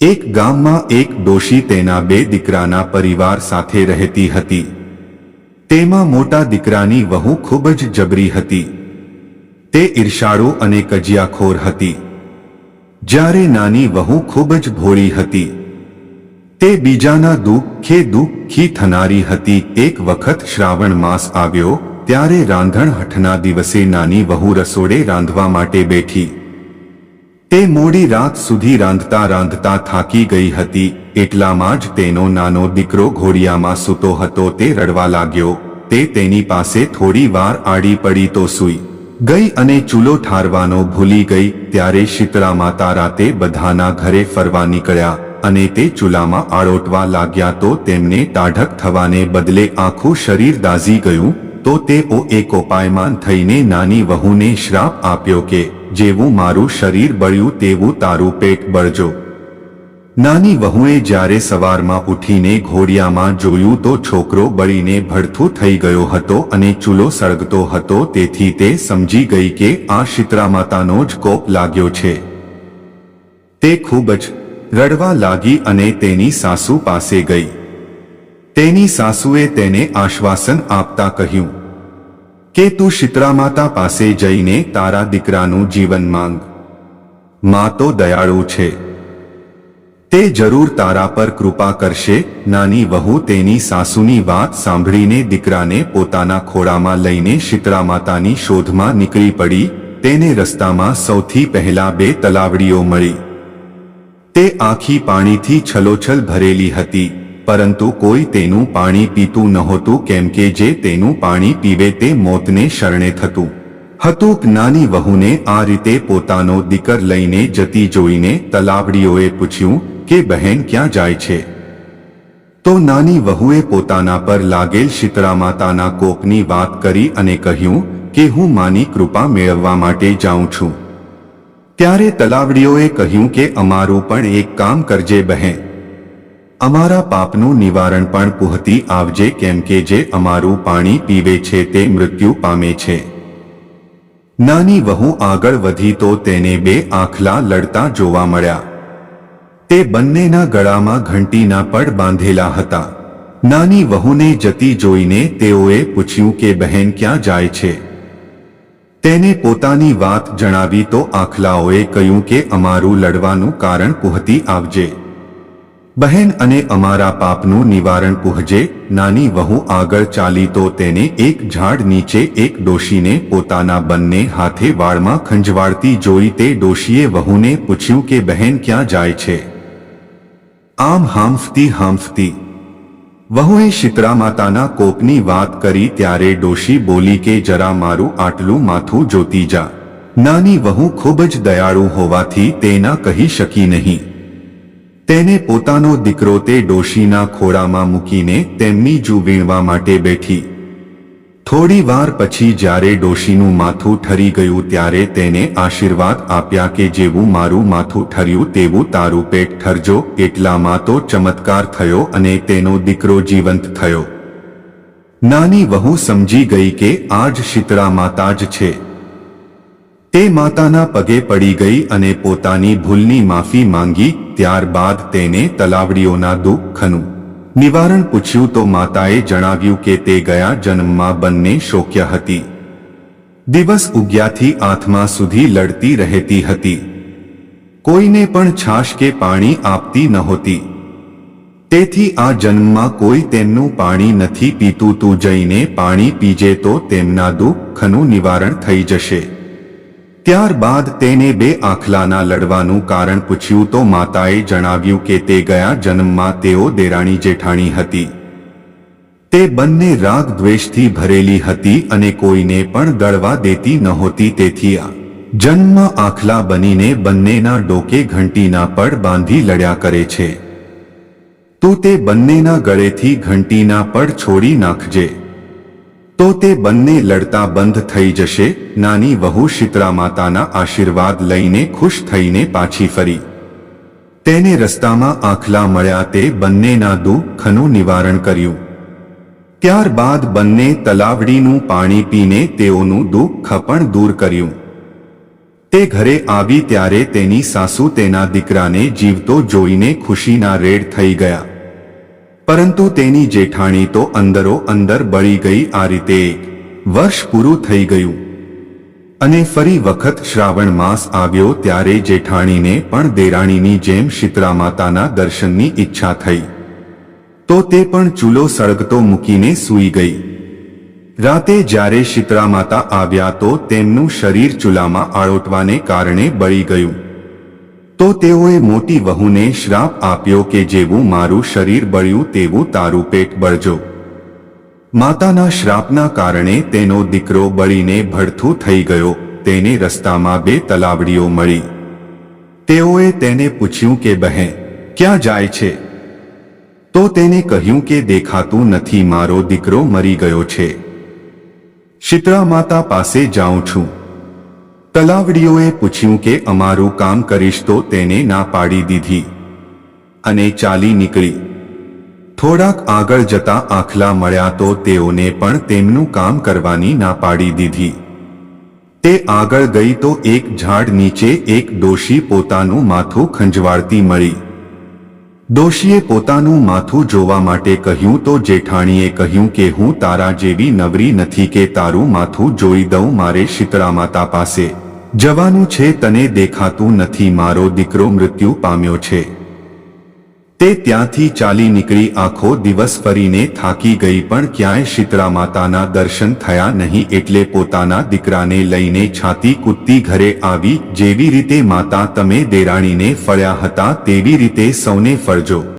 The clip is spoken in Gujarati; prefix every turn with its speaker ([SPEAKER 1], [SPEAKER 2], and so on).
[SPEAKER 1] એક ગામમાં એક ડોશી તેના બે દીકરાના પરિવાર સાથે રહેતી હતી. તેમાં મોટા દીકરાની વહુ ખૂબ જ જબરી હતી. તે ઈર્ષાળુ અને કજિયાખોર હતી. જ્યારે નાની વહુ ખૂબ જ ભોળી હતી. તે બીજાના દુઃખે દુઃખી થનારી હતી. એક વખત શ્રાવણ માસ આવ્યો, ત્યારે રાંધણ હઠના દિવસે નાની વહુ રસોડે રાંધવા માટે બેઠી. તે મોડી રાત સુધી રાંધતા રાંધતા થાકી ગઈ હતી. એટલામાં જ તેનો નાનો દીકરો ઘોડિયામાં સૂતો હતો. તે રડવા લાગ્યો. તે તેની પાસે થોડી વાર આડી પડી તો સૂઈ ગઈ અને ચૂલો ઠારવાનો ભૂલી ગઈ. ત્યારે શીતળા માતા રાતે બધાના ઘરે ફરવા નીકળ્યા અને તે ચૂલામાં આળોટવા લાગ્યા તો તેમને ટાઢક થવાને બદલે આખું શરીર દાઝી ગયું. તો તેઓ એક ઉપાયમાન થઈને નાની વહુને શ્રાપ આપ્યો કે, જેવું મારું શરીર બળ્યું તેવું તારું પેટ બળજો. નાની વહુએ જ્યારે સવારમાં ઉઠીને ઘોડિયામાં જોયું તો છોકરો બળીને ભડથું થઈ ગયો હતો અને ચૂલો સળગતો હતો, તેથી તે સમજી ગઈ કે આ શીતળા માતાનો જ કોપ લાગ્યો છે. તે ખૂબ જ રડવા લાગી અને તેની સાસુ પાસે ગઈ. તેની સાસુએ તેને આશ્વાસન આપતા કહ્યું, કે તું શીતળામાતા પાસે જઈને તારા દીકરાનું જીવન માંગ. મા તો દયાળુ છે. તે જરૂર તારા પર કૃપા કરશે. નાની વહુ તેની સાસુની વાત સાંભળીને દીકરાને પોતાના ખોળામાં લઈને શીતળામાતાની શોધમાં નીકળી પડી. તેને રસ્તામાં સૌથી પહેલા બે તલાવડીઓ મળી. તે આખી પાણીથી છલોછલ ભરેલી હતી. પરંતુ કોઈ તેનું પાણી પીતું નહોતું, કેમ કે જે તેનું પાણી પીવે તે મોતને શરણે થતું. હતું નાની વહુને આ રીતે પોતાનો દીકર લઈને જતી જોઈને તલાવડીઓએ પૂછ્યું, કે બહેન, ક્યાં જાય છે? તો નાની વહુએ પોતાના પર લાગેલ શીતળા માતાના કોપની વાત કરી અને કહ્યું, કે હું માની કૃપા મેળવવા માટે જાઉં છું. ત્યારે તલાવડીઓએ કહ્યું કે, અમારું પણ એક કામ કરજે બહેન. અમારા પાપનું નિવારણ પણ પૂહતી આવજે કેમ કે જે અમારું પાણી પીવે છે તે મૃત્યુ પામે છે. નાની વહુ આગળ વધી તો તેને બે આંખલા લડતા જોવા મળ્યા. તે બંનેના ગળામાં ઘંટીના પડ બાંધેલા હતા. નાની વહુને જતી જોઈને તેઓએ પૂછ્યું કે બહેન ક્યાં જાય છે? તેને પોતાની વાત જણાવી તો આખલાઓએ કહ્યું કે અમારું લડવાનું કારણ પૂહતી આવજે. બહેન અને અમારા પાપનું નિવારણ પૂહજે, નાની વહુ આગળ ચાલી તો તેને એક ઝાડ નીચે એક ડોશીને પોતાના બંને હાથે વાળમાં ખંજવાળતી જોઈ તે ડોશીએ વહુને પૂછ્યું કે બહેન ક્યાં જાય છે? આમ હાંફતી હાંફતી. વહુએ શીતળા માતાના કોપની વાત કરી ત્યારે ડોશી બોલી કે જરા મારું આટલું માથું જોતી જા. નાની વહુ ખૂબ જ દયાળુ હોવાથી તેના કહી શકી નહીં. તેને પોતાનો દીકરો તે ડોશીના ખોળામાં મૂકીને તેમની જુ વીણવા માટે બેઠી. થોડી વાર પછી જ્યારે ડોશીનું માથું ઠરી ગયું ત્યારે તેને આશીર્વાદ આપ્યા કે જેવું મારું માથું ઠર્યું તેવું તારું પેટ ઠરજો, એટલામાં તો ચમત્કાર થયો અને તેનો દીકરો જીવંત થયો. નાની વહુ સમજી ગઈ કે આજ શીતળા માતા જ છે. તે માતાના પગે પડી ગઈ અને પોતાની ભૂલની માફી માંગી, ત્યારબાદ તેને તલાવડીઓના દુઃખનું નિવારણ પૂછ્યું તો માતાએ જણાવ્યું કે તે ગયા જન્મમાં બંને શોક્ય હતી. દિવસ ઉગ્યાથી આત્મા સુધી લડતી રહેતી હતી. કોઈને પણ છાશ કે પાણી આપતી નહોતી. તેથી આ જન્મમાં કોઈ તેમનું પાણી નથી પીતું, તું જઈને પાણી પીજે તો તેમના દુઃખનું નિવારણ થઈ જશે. ત્યારબાદ તેને બે આખલાના લડવાનું કારણ પૂછ્યું તો માતાએ જણાવ્યું કે તે ગયા જન્મમાં તેઓ દેરાણી જેઠાણી હતી. તે બંને રાગ દ્વેષથી ભરેલી હતી અને કોઈને પણ દળવા દેતી નહોતી તેથી આ જન્મ આખલા બનીને બંનેના ડોકે ઘંટીના પડ બાંધી લડ્યા કરે છે. તું તે બંનેના ગળેથી ઘંટીના પડ છોડી નાખજે. તો તે બંને લડતા બંધ થઈ જશે. નાની વહુ શીતળા માતાના આશીર્વાદ લઈને ખુશ થઈને પાછી ફરી. તેને રસ્તામાં આખલા મળ્યા તે બંનેના દુઃખનું નિવારણ કર્યું. ત્યારબાદ બંને તલાવડીનું પાણી પીને તેઓનું દુઃખ પણ દૂર કર્યું. તે ઘરે આવી ત્યારે તેની સાસુ તેના દીકરાને જીવતો જોઈને ખુશીના રેડ થઈ ગયા. પરંતુ તેની જેઠાણી તો અંદરો અંદર બળી ગઈ આ રીતે. વર્ષ પૂરું થઈ ગયું. અને ફરી વખત શ્રાવણ માસ આવ્યો ત્યારે જેઠાણીને પણ દેરાણીની જેમ શીતળા માતાના દર્શનની ઈચ્છા થઈ. તો તે પણ ચૂલો સળગતો મૂકીને સૂઈ ગઈ. રાતે જ્યારે શીતળા માતા આવ્યા તો તેમનું શરીર ચૂલામાં આળોટવાને કારણે બળી ગયું. તો તેઓએ મોટી વહુને શ્રાપ આપ્યો કે જેવું મારું શરીર બળ્યું તેવું તારું પેટ બળજો. માતાના શ્રાપના કારણે તેનો દીકરો બળીને ભડથું થઈ ગયો, તેને રસ્તામાં બે તલાવડીઓ મળી. તેઓએ તેને પૂછ્યું કે, બહેન, ક્યાં જાય છે? તો તેને કહ્યું કે, દેખાતું નથી, મારો દીકરો મરી ગયો છે. શીતળા માતા પાસે જાઉં છું. તલાવડીઓએ પૂછ્યું કે અમારું કામ કરીશ તો તેને ના પાડી દીધી. અને ચાલી નીકળી. થોડાક આગળ જતા આખલા મળ્યા તો તેઓને પણ તેમનું કામ કરવાની ના પાડી દીધી. તે આગળ ગઈ તો એક ઝાડ નીચે એક દોષી પોતાનું માથું ખંજવાળતી મળી. દોશીએ પોતાનું માથું જોવા માટે કહ્યું તો જેઠાણીએ કહ્યું કે હું તારા જેવી નવરી નથી કે તારું માથું જોઈ દઉં મારે શીતળા માતા પાસે. જવાનું છે તને દેખાતું નથી, મારો દીકરો મૃત્યુ પામ્યો છે. તે ત્યાંથી ચાલી નીકળી આખો દિવસ ફરીને થાકી ગઈ પણ ક્યાંય શીતળા માતાના દર્શન થયા નહીં એટલે પોતાના દીકરાને લઈને છાતી કૂદતી ઘરે આવી, જેવી રીતે માતા તમે દેરાણીને ફળ્યા હતા તેવી રીતે સૌને ફળજો.